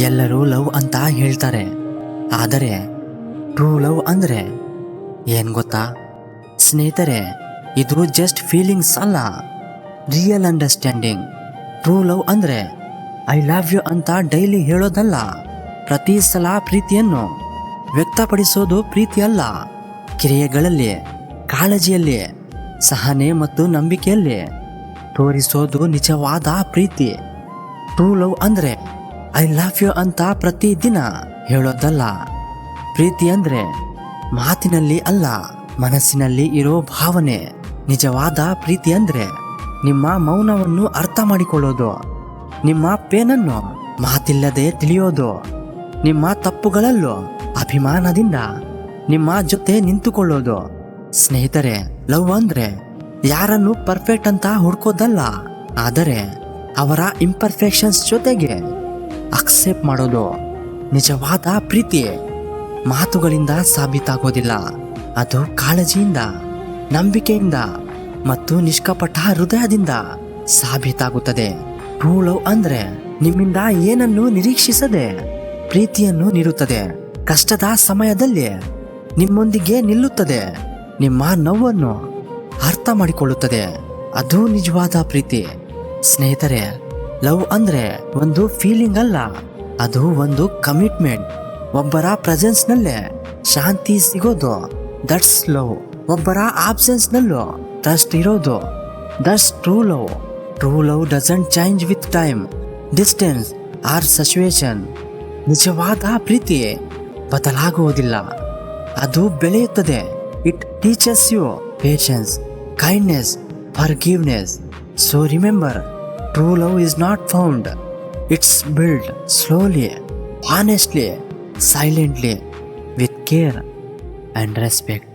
ಎಲ್ಲರೂ ಲವ್ ಅಂತ ಹೇಳ್ತಾರೆ. ಆದರೆ ಟ್ರೂ ಲವ್ ಅಂದರೆ ಏನು ಗೊತ್ತಾ? ಸ್ನೇಹಿತರೆ, ಇದು ಜಸ್ಟ್ ಫೀಲಿಂಗ್ಸ್ ಅಲ್ಲ. ರಿಯಲ್ ಅಂಡರ್ಸ್ಟ್ಯಾಂಡಿಂಗ್ ಟ್ರೂ ಲವ್ ಅಂದರೆ ಐ ಲವ್ ಯು ಅಂತ ಡೈಲಿ ಹೇಳೋದಲ್ಲ. ಪ್ರತಿ ಸಲ ಪ್ರೀತಿಯನ್ನು ವ್ಯಕ್ತಪಡಿಸೋದು ಪ್ರೀತಿ ಅಲ್ಲ. ಕ್ರಿಯೆಗಳಲ್ಲಿ, ಕಾಳಜಿಯಲ್ಲಿ, ಸಹನೆ ಮತ್ತು ನಂಬಿಕೆಯಲ್ಲಿ ತೋರಿಸೋದು ನಿಜವಾದ ಪ್ರೀತಿ. ಟ್ರೂ ಲವ್ ಅಂದ್ರೆ ಐ ಲವ್ ಯು ಅಂತ ಪ್ರತಿದಿನ ಹೇಳೋದಲ್ಲ. ಪ್ರೀತಿ ಅಂದ್ರೆ ಮಾತಿನಲ್ಲಿ ಅಲ್ಲ, ಮನಸ್ಸಿನಲ್ಲಿ ಇರೋ ಭಾವನೆ. ನಿಜವಾದ ಪ್ರೀತಿ ಅಂದ್ರೆ ನಿಮ್ಮ ಮೌನವನ್ನು ಅರ್ಥ ಮಾಡಿಕೊಳ್ಳೋದು. ನಿಮ್ಮ ಪೇನನ್ನು ಮಾತಿಲ್ಲದೆ ತಿಳಿಯೋದು. ನಿಮ್ಮ ತಪ್ಪುಗಳಲ್ಲೂ ಅಭಿಮಾನದಿಂದ ನಿಮ್ಮ ಜೊತೆ ನಿಂತುಕೊಳ್ಳೋದು. ಸ್ನೇಹಿತರೆ ಲವ್ ಅಂದ್ರೆ ಯಾರನ್ನು ಪರ್ಫೆಕ್ಟ್ ಅಂತ ಹುಡ್ಕೋದಲ್ಲ, ಆದರೆ ಅವರ ಇಂಪರ್ಫೆಕ್ಷನ್ಸ್ ಜೊತೆಗೆ ಅಕ್ಸೆಪ್ಟ್ ಮಾಡೋದು ನಿಜವಾದ ಪ್ರೀತಿ. ಮಾತುಗಳಿಂದ ಸಾಬೀತಾಗೋದಿಲ್ಲ. ಅದು ಕಾಳಜಿಯಿಂದ, ನಂಬಿಕೆಯಿಂದ ಮತ್ತು ನಿಷ್ಕಪಟ ಹೃದಯದಿಂದ ಸಾಬೀತಾಗುತ್ತದೆ. ಟ್ರೂ ಲವ್ ಅಂದ್ರೆ ನಿಮ್ಮಿಂದ ಏನನ್ನು ನಿರೀಕ್ಷಿಸದೆ ಪ್ರೀತಿಯನ್ನು ನೀಡುತ್ತದೆ. ಕಷ್ಟದ ಸಮಯದಲ್ಲಿ ನಿಮ್ಮೊಂದಿಗೆ ನಿಲ್ಲುತ್ತದೆ. ನಿಮ್ಮ ನೋವನ್ನು ಅರ್ಥ ಮಾಡಿಕೊಳ್ಳುತ್ತದೆ. ಅದು ನಿಜವಾದ ಪ್ರೀತಿ. ಸ್ನೇಹಿತರೆ ಲವ್ ಅಂದ್ರೆ ಒಂದು ಫೀಲಿಂಗ್ ಅಲ್ಲ. ಅದು ಒಂದು ಕಮಿಟ್ಮೆಂಟ್ ಒಬ್ಬರ ಪ್ರೆಸೆನ್ಸ್ನಲ್ಲೇ ಶಾಂತಿ ಸಿಗೋದು. ದಟ್ಸ್ ಲವ್ ಒಬ್ಬರ ಆಬ್ಸೆನ್ಸ್ನಲ್ಲೂ ಟ್ರಸ್ಟ್ ಇರೋದು. That's true love true love doesn't change with time distance or situation ನಿಜವಾದ ಪ್ರೀತಿ ಬದಲಾಗುವುದಿಲ್ಲ. ಅದು ಬೆಳೆಯುತ್ತದೆ. It teaches you patience kindness forgiveness so remember True love is not found. It's built slowly, honestly, silently, with care and respect.